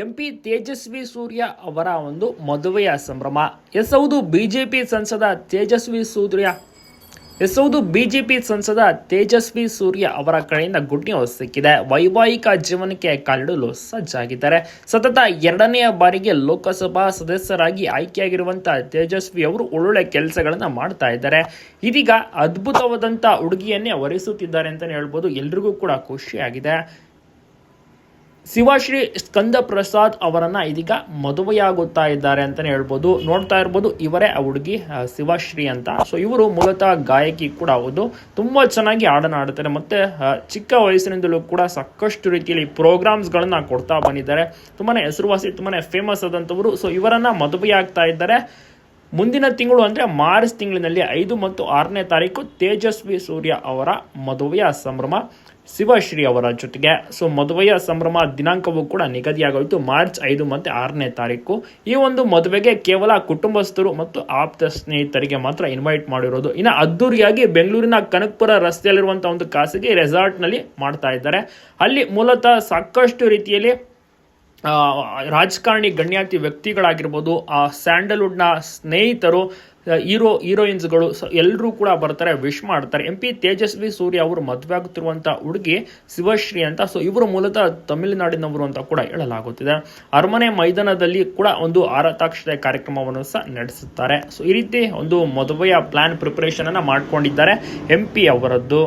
M P Tejasvi Surya ಅವರ ಒಂದು ಮದುವೆಯ ಸಂಭ್ರಮ. ಎಸ್ ಹೌದು ಬಿಜೆಪಿ ಸಂಸದ ತೇಜಸ್ವಿ ಸೂರ್ಯ. ಎಸ್ ಹೌದು ಬಿಜೆಪಿ ಸಂಸದ ತೇಜಸ್ವಿ ಸೂರ್ಯ ಅವರ ಕಡೆಯಿಂದ ಗುಡ್ ನ್ಯೂಸ್ ಸಿಕ್ಕಿದೆ. ವೈವಾಹಿಕ ಜೀವನಕ್ಕೆ ಕಾಲಿಡಲು ಸಜ್ಜಾಗಿದ್ದಾರೆ. ಸತತ ಎರಡನೆಯ ಬಾರಿಗೆ ಲೋಕಸಭಾ ಸದಸ್ಯರಾಗಿ ಆಯ್ಕೆಯಾಗಿರುವಂತಹ ತೇಜಸ್ವಿ ಅವರು ಒಳ್ಳೊಳ್ಳೆ ಕೆಲಸಗಳನ್ನ ಮಾಡ್ತಾ ಇದ್ದಾರೆ. ಇದೀಗ ಅದ್ಭುತವಾದಂಥ ಹುಡುಗಿಯನ್ನೇ ವರಿಸುತ್ತಿದ್ದಾರೆ ಅಂತಲೇ ಹೇಳ್ಬೋದು. ಎಲ್ರಿಗೂ ಕೂಡ ಖುಷಿಯಾಗಿದೆ. ಶಿವಶ್ರೀ ಸ್ಕಂದ ಪ್ರಸಾದ್ ಅವರನ್ನು ಇದೀಗ ಮದುವೆಯಾಗುತ್ತಾ ಇದ್ದಾರೆ ಅಂತಲೇ ಹೇಳ್ಬೋದು. ನೋಡ್ತಾ ಇರ್ಬೋದು, ಇವರೇ ಆ ಹುಡುಗಿ ಶಿವಶ್ರೀ ಅಂತ. ಸೊ ಇವರು ಮೂಲತಃ ಗಾಯಕಿ ಕೂಡ ಹೌದು. ತುಂಬಾ ಚೆನ್ನಾಗಿ ಹಾಡನ್ನ ಮತ್ತು ಮತ್ತೆ ಚಿಕ್ಕ ವಯಸ್ಸಿನಿಂದಲೂ ಕೂಡ ಸಾಕಷ್ಟು ರೀತಿಯಲ್ಲಿ ಪ್ರೋಗ್ರಾಮ್ಸ್ಗಳನ್ನ ಕೊಡ್ತಾ ಬಂದಿದ್ದಾರೆ. ತುಂಬಾನೇ ಹೆಸರುವಾಸಿ, ತುಂಬಾನೇ ಫೇಮಸ್ ಆದಂಥವರು. ಸೊ ಇವರನ್ನ ಮದುವೆಯಾಗ್ತಾ ಇದ್ದಾರೆ. ಮುಂದಿನ ತಿಂಗಳು ಅಂದರೆ ಮಾರ್ಚ್ ತಿಂಗಳಿನಲ್ಲಿ ಐದು ಮತ್ತು ಆರನೇ ತಾರೀಕು ತೇಜಸ್ವಿ ಸೂರ್ಯ ಅವರ ಮದುವೆಯ ಸಂಭ್ರಮ, ಶಿವಶ್ರೀ ಅವರ ಜೊತೆಗೆ. ಸೊ ಮದುವೆಯ ಸಂಭ್ರಮ ದಿನಾಂಕವೂ ಕೂಡ ನಿಗದಿಯಾಗೋಯಿತು. ಮಾರ್ಚ್ ಐದು ಮತ್ತು ಆರನೇ ತಾರೀಕು. ಈ ಒಂದು ಮದುವೆಗೆ ಕೇವಲ ಕುಟುಂಬಸ್ಥರು ಮತ್ತು ಆಪ್ತ ಸ್ನೇಹಿತರಿಗೆ ಮಾತ್ರ ಇನ್ವೈಟ್ ಮಾಡಿರೋದು. ಇನ್ನು ಅದ್ದೂರಿಯಾಗಿ ಬೆಂಗಳೂರಿನ ಕನಕಪುರ ರಸ್ತೆಯಲ್ಲಿರುವಂಥ ಒಂದು ಖಾಸಗಿ ರೆಸಾರ್ಟ್ನಲ್ಲಿ ಮಾಡ್ತಾ ಇದ್ದಾರೆ. ಅಲ್ಲಿ ಮೂಲತಃ ಸಾಕಷ್ಟು ರೀತಿಯಲ್ಲಿ ರಾಜಕಾರಣಿ ಗಣ್ಯಾತಿ ವ್ಯಕ್ತಿಗಳಾಗಿರ್ಬೋದು, ಆ ಸ್ಯಾಂಡಲ್ವುಡ್ನ ಸ್ನೇಹಿತರು ಹೀರೋ, ಹೀರೋಯಿನ್ಸ್ಗಳು ಎಲ್ಲರೂ ಕೂಡ ಬರ್ತಾರೆ, ವಿಶ್ ಮಾಡ್ತಾರೆ. ಎಂ ಪಿ ತೇಜಸ್ವಿ ಸೂರ್ಯ ಅವರು ಮದುವೆ ಆಗುತ್ತಿರುವಂಥ ಹುಡುಗಿ ಶಿವಶ್ರೀ ಅಂತ. ಸೊ ಇವರು ಮೂಲತಃ ತಮಿಳುನಾಡಿನವರು ಅಂತ ಕೂಡ ಹೇಳಲಾಗುತ್ತಿದೆ. ಅರಮನೆ ಮೈದಾನದಲ್ಲಿ ಕೂಡ ಒಂದು ಆರತಾಕ್ಷತೆ ಕಾರ್ಯಕ್ರಮವನ್ನು ಸಹ ನಡೆಸುತ್ತಾರೆ. ಸೊ ಈ ರೀತಿ ಒಂದು ಮದುವೆಯ ಪ್ಲಾನ್ ಪ್ರಿಪರೇಷನ್ ಮಾಡಿಕೊಂಡಿದ್ದಾರೆ ಮಾಡ್ಕೊಂಡಿದ್ದಾರೆ ಎಂ ಪಿ ಅವರದ್ದು.